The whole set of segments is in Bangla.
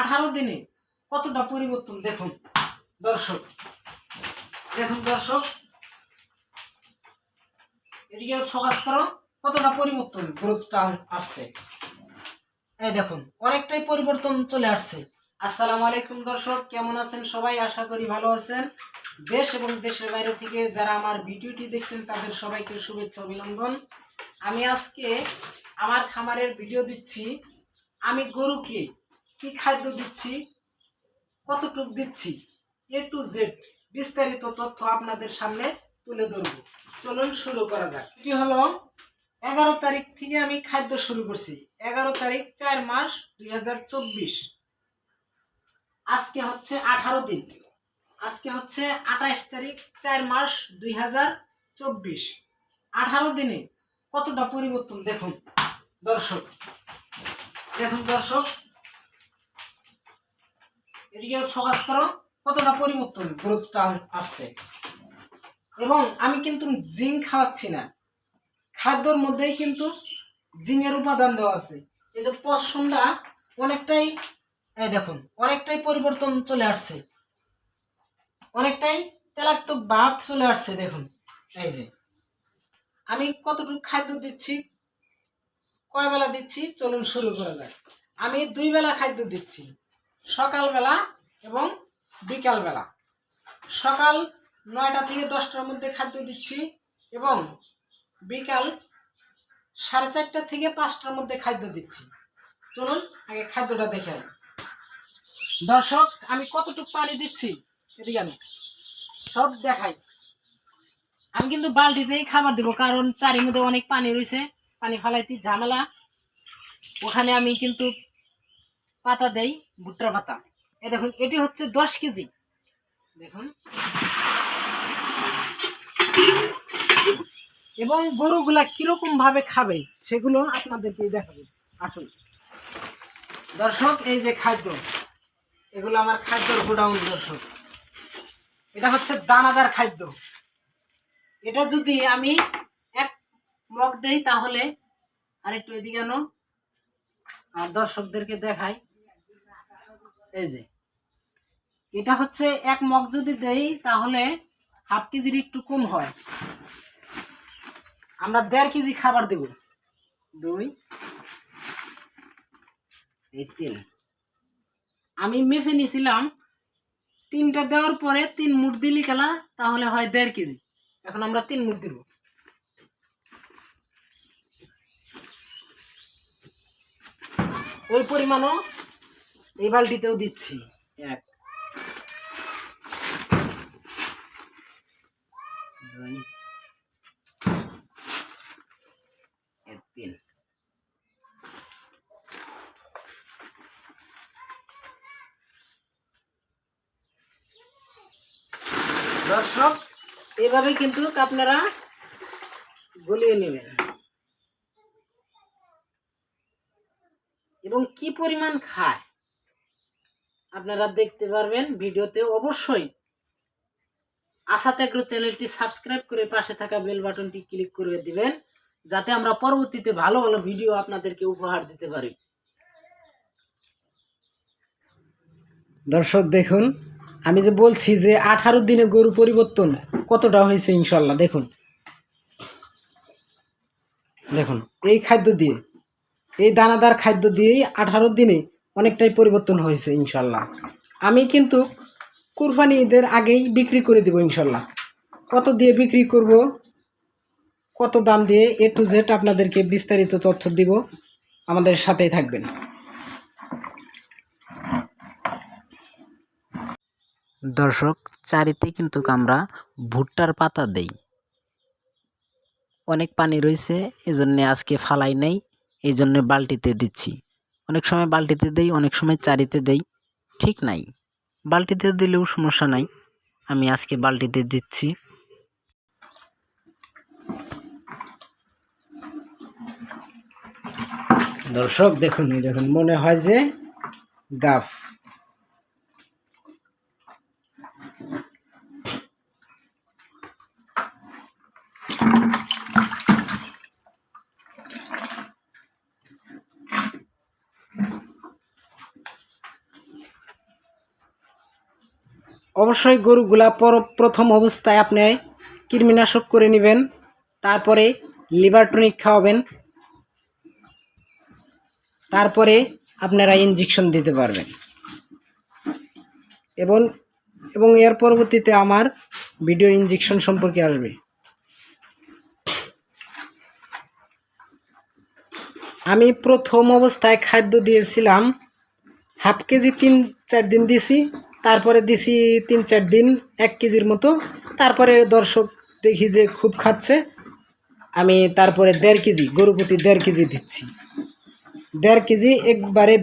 আঠারো দিনে কতটা পরিবর্তন দেখুন, দর্শক। দেখুন দর্শক, এদিকে ফোকাস করো, কতটা পরিবর্তন গ্রোথটা আসছে। এই দেখুন, অনেকটাই পরিবর্তন চলে আসছে। আসসালামু আলাইকুম দর্শক, কেমন আছেন সবাই? আশা করি ভালো আছেন। দেশ এবং দেশের বাইরে থেকে যারা আমার ভিডিওটি দেখছেন, তাদের সবাইকে শুভেচ্ছা, অভিনন্দন। আমি আজকে আমার খামারের ভিডিও দিচ্ছি, আমি গরুকে কি খাদ্য দিচ্ছি, কতটুক দিচ্ছি এ টু জেড বিস্তারিত তথ্য আপনাদের সামনে তুলে ধরবো। চলুন শুরু করা যাক। এটি হলো এগারো তারিখ থেকে আমি খাদ্য শুরু করছি। এগারো তারিখ চার মাস দুই হাজার চব্বিশ। আজকে হচ্ছে আঠারো দিন। আজকে হচ্ছে আঠাশ তারিখ চার মাস দুই হাজার চব্বিশ। আঠারো দিনে কতটা পরিবর্তন দেখুন। দর্শক দেখুন দর্শক এদিকে ফোকাস করো, কতটা পরিবর্তন গ্রোথটা আসছে। এবং আমি কিন্তু জিঙ্ক খাওয়াচ্ছি না। খাদ্যর মধ্যেই কিন্তু জিঙ্কের উপাদান দেওয়া আছে। এই যে পশমটা অনেকটাই, এই দেখুন, অনেকটাই পরিবর্তন চলে আসছে। অনেকটাই তেলাক্তক ভাব চলে আসছে, দেখুন, এই যে। আমি কতটুকু খাদ্য দিচ্ছি কয় বেলা দিচ্ছি, চলুন শুরু করা যাক। আমি দুই বেলা খাদ্য দিচ্ছি। সকালবেলা এবং বিকালবেলা। সকাল নয়টা থেকে দশটার মধ্যে খাদ্য দিচ্ছি এবং বিকাল সাড়ে চারটা থেকে পাঁচটার মধ্যে খাদ্য দিচ্ছি। চলুন আগে খাদ্যটা দেখে। দর্শক, আমি কতটুকু পানি দিচ্ছি এদিকে আমি সব দেখাই। আমি কিন্তু বালতিতেই খাবার দেবো, কারণ চারির মধ্যে অনেক পানি রয়েছে, পানি ফালাইতে ঝামেলা। ওখানে আমি কিন্তু পাতা দেই, ভুট্টার পাতা। এ দেখুন, এটি হচ্ছে দশ কেজি। দেখুন। এবং গরুগুলা কীরকম ভাবে খাবে, সেগুলো আপনাদেরকে দেখাবো। আসুন। দর্শক, এই যে খাদ্য, এগুলো আমার খাদ্যর গোডাউন দর্শক। এটা হচ্ছে দানাদার খাদ্য। এটা যদি আমি এক মগ দেই, তাহলে আর একটু এদিকে আনো। আর দর্শকদেরকে দেখাই। এই যে। এটা হচ্ছে এক মগ যদি দেই, তাহলে হাফ কেজির একটু কম হয়। আমরা দেড় কেজি খাবার দেব। দুই, এই তিন। আমি মেপে নিয়েছিলাম তিনটা দেওয়ার পরে তিন মুঠ দিলি খেলা তাহলে হয় দেড় কেজি। এখন আমরা তিন মুঠ দিব। ওই পরিমাণও এই বালতিতেও দিচ্ছি। এক। তিন। দর্শক, এভাবে কিন্তু আপনারা গলিয়ে নেবেন। এবং কি পরিমাণ খায়? আপনারা দেখতে পারবেন ভিডিওতে অবশ্যই। আশা এগ্রো চ্যানেলটি সাবস্ক্রাইব করে পাশে থাকা বেল বাটনটি ক্লিক করে দিবেন, যাতে আমরা পরবর্তীতে ভালো ভালো ভিডিও আপনাদেরকে উপহার দিতে পারি। দর্শক, দেখুন, আমি যে বলছি যে আঠারো দিনে গরু পরিবর্তন কতটা হয়েছে ইনশাল্লাহ, দেখুন। দেখুন, এই খাদ্য দিয়ে, এই দানাদার খাদ্য দিয়েই আঠারো দিনে অনেকটাই পরিবর্তন হয়েছে, ইনশাল্লাহ। আমি কিন্তু কুরবানি ঈদের আগেই বিক্রি করে দেবো, ইনশাল্লাহ। কত দিয়ে বিক্রি করব, কত দাম দিয়ে এ টু জেড আপনাদেরকে বিস্তারিত তথ্য দিব, আমাদের সাথেই থাকবেন। দর্শক, চারিতে কিন্তু আমরা ভুট্টার পাতা দেই। অনেক পানি রয়েছে, এজন্য আজকে ফালাই নেই এই জন্য বালতিতে দিচ্ছি। অনেক সময় বালতিতে দেই, অনেক সময় চারিতে দেই, ঠিক নাই। বালতিতে দিলেও সমস্যা নাই। আমি আজকে বালতিতে দিচ্ছি। দর্শক, দেখুন দেখুন, মনে হয় যে গাফ। অবশ্যই গরুগুলা পর- প্রথম অবস্থায় আপনি কৃমিনাশক করে নেবেন, তারপরে লিভার টনিক খাওয়াবেন, তারপরে আপনারা ইঞ্জেকশন দিতে পারবেন। এবং এবং এর পরবর্তীতে আমার ভিডিও ইঞ্জেকশন সম্পর্কে আসবে। আমি প্রথম অবস্থায় খাদ্য দিয়েছিলাম, হাফ কেজি তিন চার দিন দিছি তারপরে দিছি তিন চার দিন, এক কেজির মতো। তারপরে দর্শক দেখি যে খুব খাচ্ছে। আমি তারপরে দেড় কেজি, গরু প্রতি দেড় কেজি দিচ্ছি। দেড় কেজি একবারে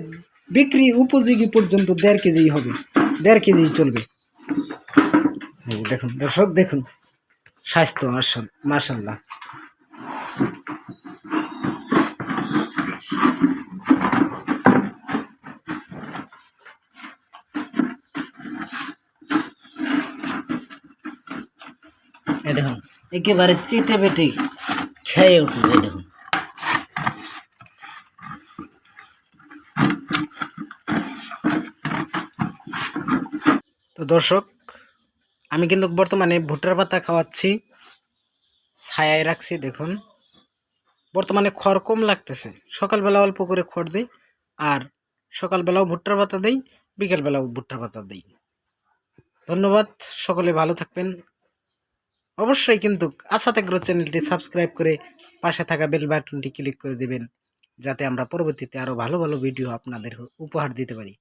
বিক্রি উপযোগী পর্যন্ত দেড় কেজি হবে। দেড় কেজি চলবে। দেখুন, দর্শক দেখুন। স্বাস্থ্য মার্শাল মার্শাল্লাহ এই দেখুন একেবারে চিটে বেটে খেয়ে উঠবে দেখুন। তো দর্শক, আমি কিন্তু বর্তমানে ভুট্টার পাতা খাওয়াচ্ছি, ছায়ায় রাখছি, দেখুন। বর্তমানে খড় কম লাগতেছে, সকালবেলা অল্প করে খড় দিই, আর সকালবেলাও ভুট্টার পাতা দিই, বিকেলবেলাও ভুট্টার পাতা দিই। ধন্যবাদ, সকলে ভালো থাকবেন। অবশ্যই কিন্তু আশা থাকল চ্যানেলটি সাবস্ক্রাইব করে পাশে থাকা বেল বাটনটি ক্লিক করে দেবেন, যাতে আমরা পরবর্তীতে আরও ভালো ভালো ভিডিও আপনাদের উপহার দিতে পারি।